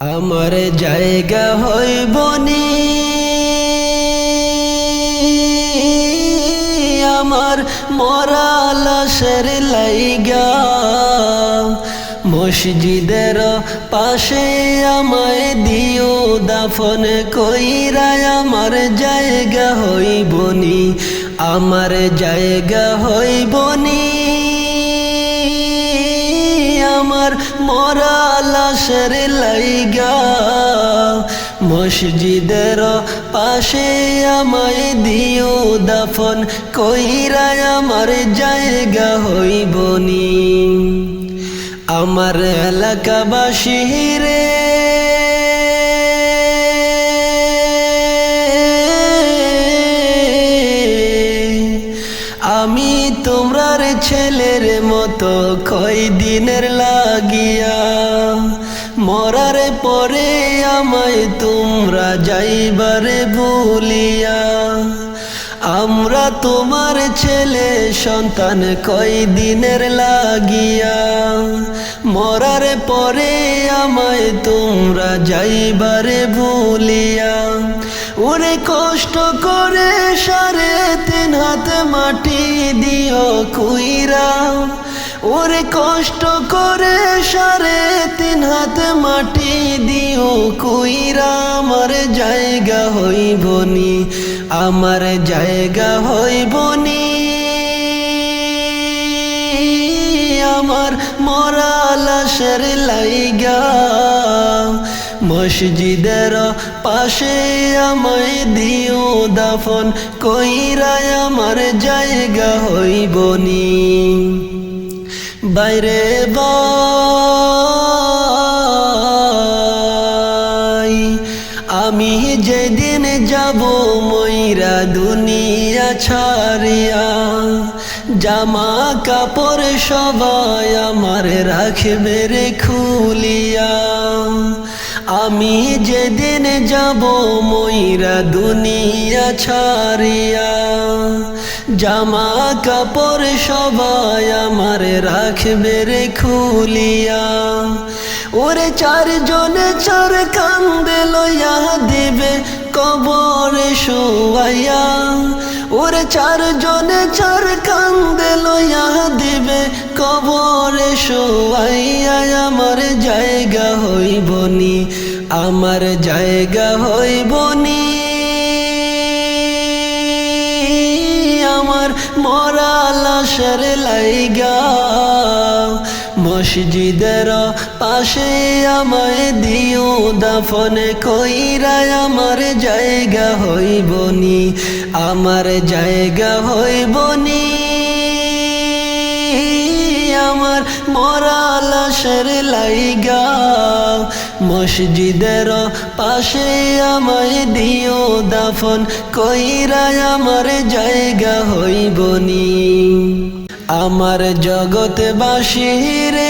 আমার জায়গা হইবনি আমার মরা লাশের লাইগা। মসজিদের পাশে আমায় দিও দাফন কইরায় আমার জায়গা হইবনি আমার জায়গা হইবনি আমার মরা লাশের লাইগা। মসজিদের পাশে আমায় দিও দাফন কইরায় আমার জায়গা হইবনি আমার এলাকাবাসী রে। আমি তোমরার ছেলের মতো কয় দিনের লাগিয়া মরার পরে আমায় তোমরা যাইবারে বলিয়া আমরা তোমার ছেলে, সন্তান কয় দিনের লাগিয়া। মরার পরে আমায় তোমরা যাইবারে বলিয়া ওরে কষ্ট করে সারে তিন হাত মাটি দিও কুইরা। ওরে কষ্ট করে সারে তিন হাত মাটি দিও কুইরা আমার জায়গা হইবনি আমার জায়গা হইবনি আমার মরা লাশের লাইগা মসজিদের পাশে আমায় দিও দাফন কইরায় আমার জায়গা হইবনি বাইরে বাই। আমি যেদিন যাব ময়রা দুনিয়া ছাড়িয়া, জামা কাপড় সবাই আমার রাখবে রে খুলিয়া। আমি যেদিন যাব ময়রা দুনিয়া ছাড়িয়া জামা কাপড় সবাই আমার রাখবে রে খুলিয়া। ওরে চারজনে চার কান্দে লইয়া দেবে কবরে শোয়াইয়া। ওরে চারজনে চার কান্দে লইয়া দেবে কবরে শোয়াইয়া। আমার জায়গা হইবনি, আমার জায়গা হইবনি। লাইগা। মসজিদের পাশে আমায় দিও, দাফন কইরায় আমার জায়গা হইবনি আমার জায়গা হইবনি আমার মরা লাশের লাইগা। মসজিদের পাশে আমায় দিও দাফন কইরা আমার জায়গা হইবনি। আমার জগৎবাসী রে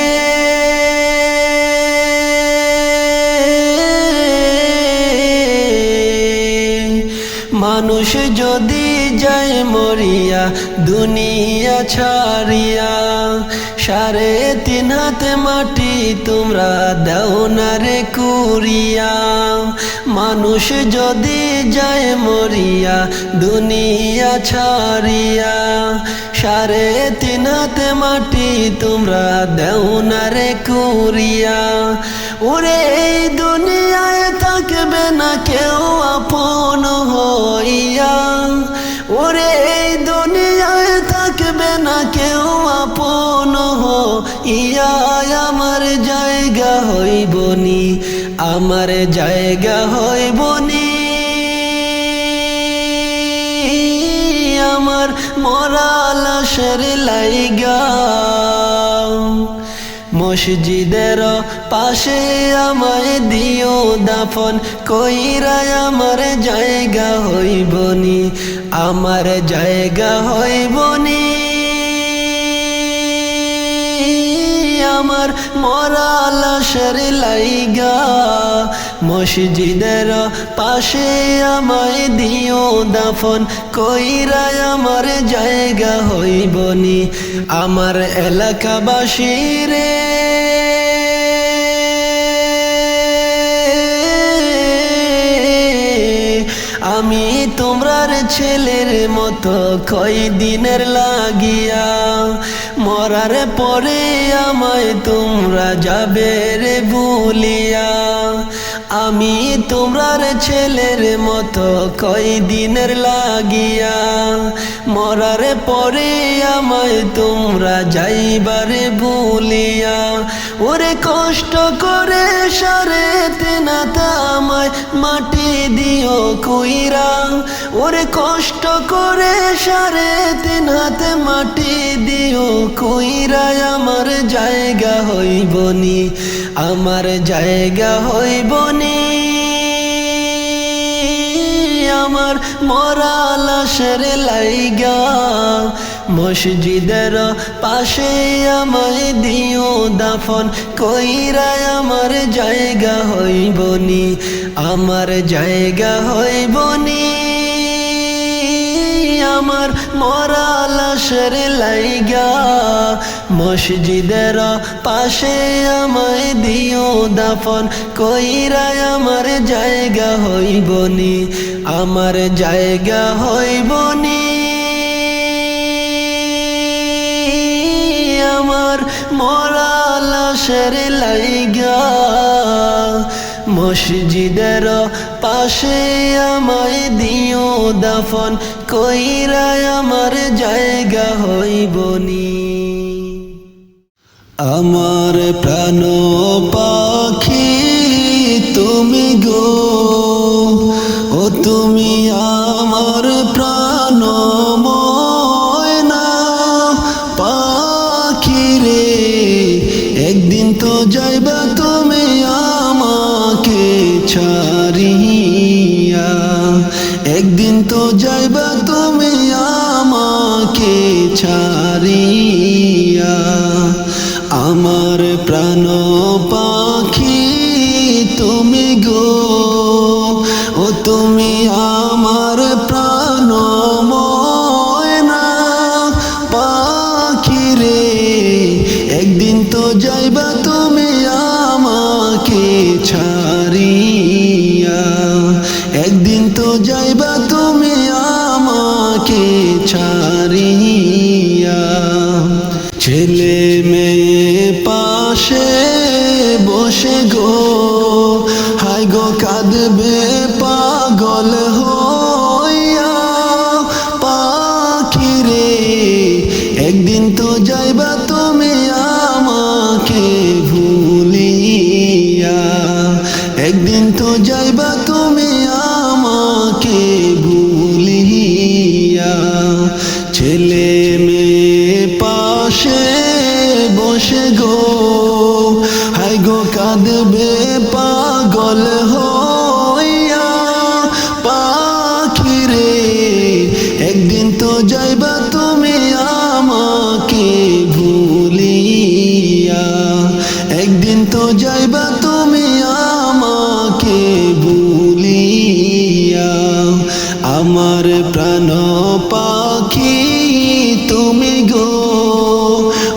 মানুষ যদি যায় মরিয়া, দুনিয়া ছাড়িয়া, সাড়ে তিন হাতে মাটি তোমরা দাও না রে কুরিয়া মানুষ যদি যায় মরিয়া, দুনিয়া ছাড়িয়া, সাড়ে তিন হাতে মাটি তোমরা দেও না রে কুরিয়া ওরে দুনিয়ায় থাকবে না কেউ আপন হইয়া আমার জায়গা হইবনি আমার জায়গা হইবনি আমার মরা লাশের লাইগা, মসজিদের পাশে আমায় দিও দাফন কইরায় আমার জায়গা হইবনি আমার জায়গা হইবনি আমার মরা লাশের লাইগা। মসজিদের পাশে আমায় দিও দাফন, কইরা আমার জায়গা হইবনি। আমার এলাকাবাসী রে আমি তোমরার ছেলের মতো দিনের লাগিয়া, মরার পরে আমায় তোমরা যাবে রে ভুলিয়া। আমি তোমরার ছেলের মতো দিনের লাগিয়া, মরার পরে আমায় তোমরা যাইবারে ভুলিয়া। ওরে কষ্ট করে সারেতে না আমায় মাটি দিও কুইরা। ওরে কষ্ট করে সারেতে নাতে মাটি দিও কুইরা। আমার জায়গা হইবনি আমার জায়গা হইবনি আমার মরা লাশের লাইগা মসজিদের পাশে আমায় দিও দাফন, কইরা আমার জায়গা হইবনি, আমার জায়গা হইবনি। আমার মরা লাশের লাইগা মসজিদের পাশে আমায় দিও দাফন, কইরা আমার জায়গা হইবনি, আমার জায়গা হইবনি। মরা লাশের লাইগা। মসজিদের পাশে আমায় দিও দাফন, কইরা আমার জায়গা হইবনি আমার প্রাণ পাখি তুমি গো, ও তুমি আমার যাইবা তুমি আমাকে ছাড়িয়া আমার প্রাণ ছাড়িয়া ছেলে মেয়ে পাশে বসে গো। হাই গো কাঁদবে পাগল হইয়া। পাখি রে, একদিন তো যাইবা তুমি আমাকে ভুলিয়া। একদিন তো যাইবা তুমি আমাকে ভুলিয়া। ছেলে পাখি তুমি গো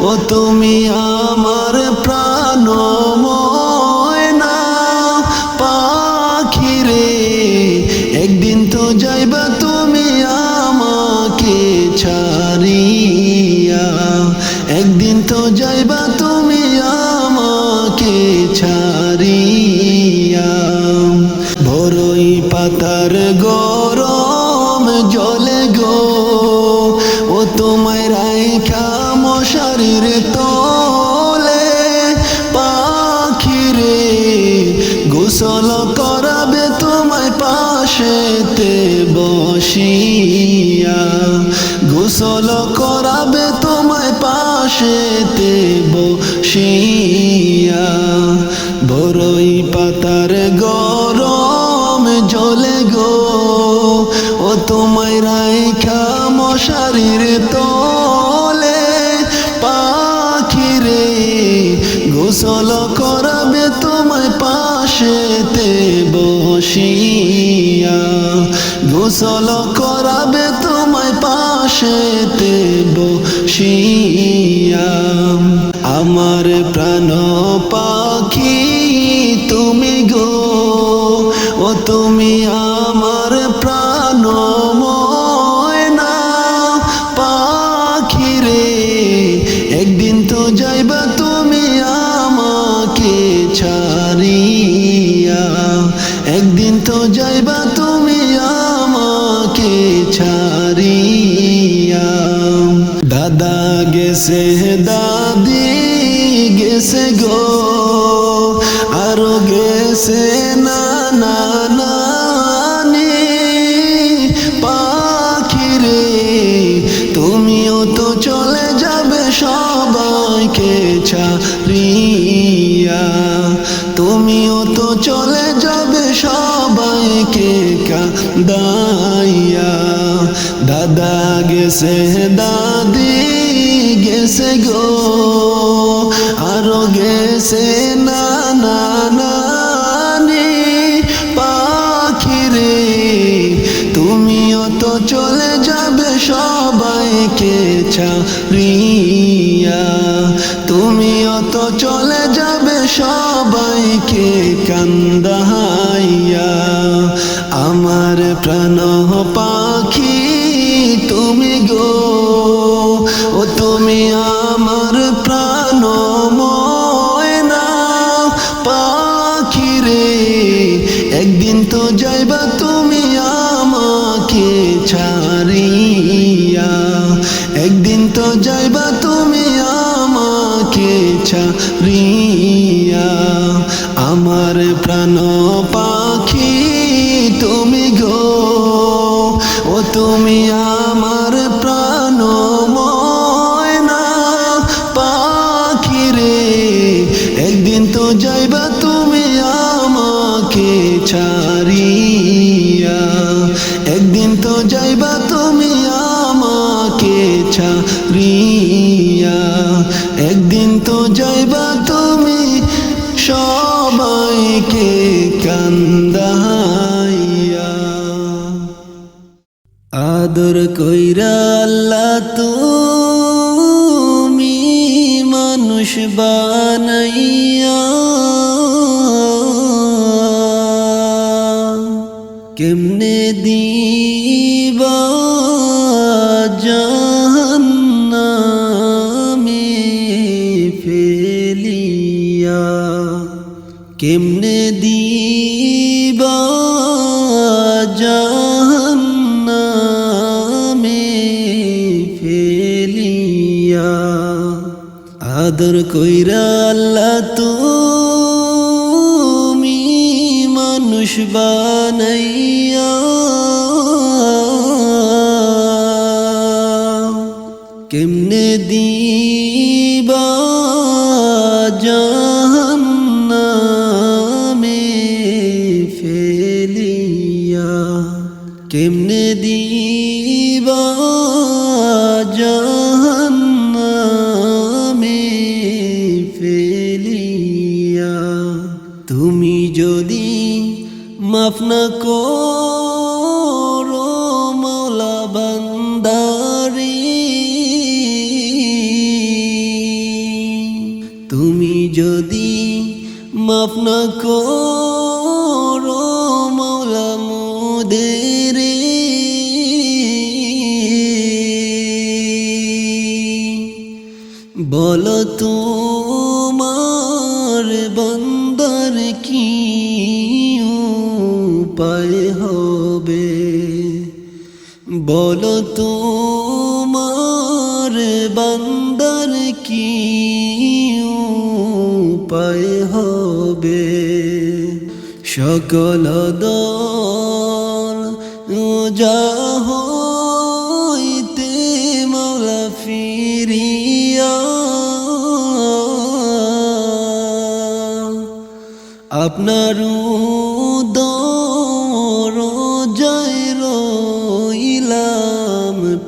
ও তুমি আমার তোমায় রাইখা মশারির তলে পাখি রে গোসল করাবে তোমায় পাশেতে বসিয়া। গোসল করাবে তোমায় পাশেতে বসিয়া। বড়ই মশারির তলে পাখি রে গোসল করাবে তোমায় পাশেতে বসিয়া। গোসল করাবে তোমায় পাশেতে বসিয়া। আমার প্রাণ পাখি তুমি গো, ও তুমি আমার যাইবা তুমি আমাকে ছাড়িয়া। একদিন তো যাইবা তুমি আমাকে ছাড়িয়া। দাদা গেছে, দাদি গেছে গো। আরও গেছে না না পাখিরে, তুমিও তো চলে সবাইকে ছাড়িয়া। তুমিও তো চলে যাবে সবাইকে কাদাইয়া। দাদা গেছে, দাদি গেছে গো। আরও গেছে নানা ছাড়িয়া তুমিও তো চলে যাবে সবাইকে কান্দাহাইয়া। আমার প্রাণ যাইবা তুমি আমাকে ছাড়িয়া আমার প্রাণ তো যাইবা তুমি সবাইকে কান্দাইয়া কেমনে দিবা তুমি যদি মাফ না করো মৌলা মোদের। বলো তোমার বন্দর কি উপায় হবে? বলো তোমার বন্দর উপায় হবে। সকল দল যা হইতে মাওলা ফিরিয়া আপনার দর জয় রইলাম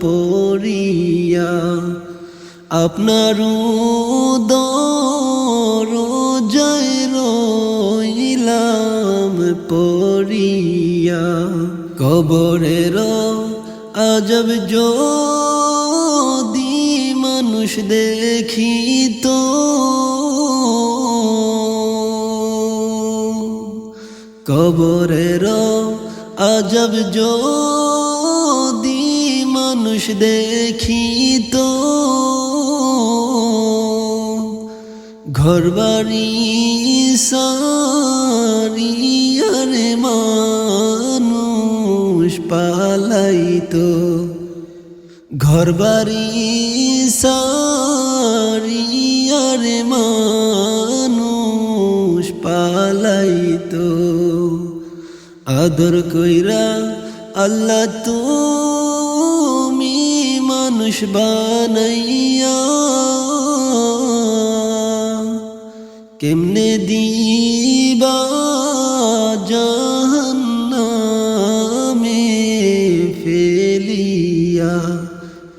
পড়িয়া। আপনার কবরের আজব যদি মানুষ দেখিত। কবরের আজব যদি মানুষ দেখিত। বাড়ি সারিয়ার মা মানুষ পালাইত, ঘরবাড়ি সারিয়ার মানুষ পালাইত। আদর কইরা, আল্লাহ তুমি মানুষ বানাইয়া, কেমনে দিবা যা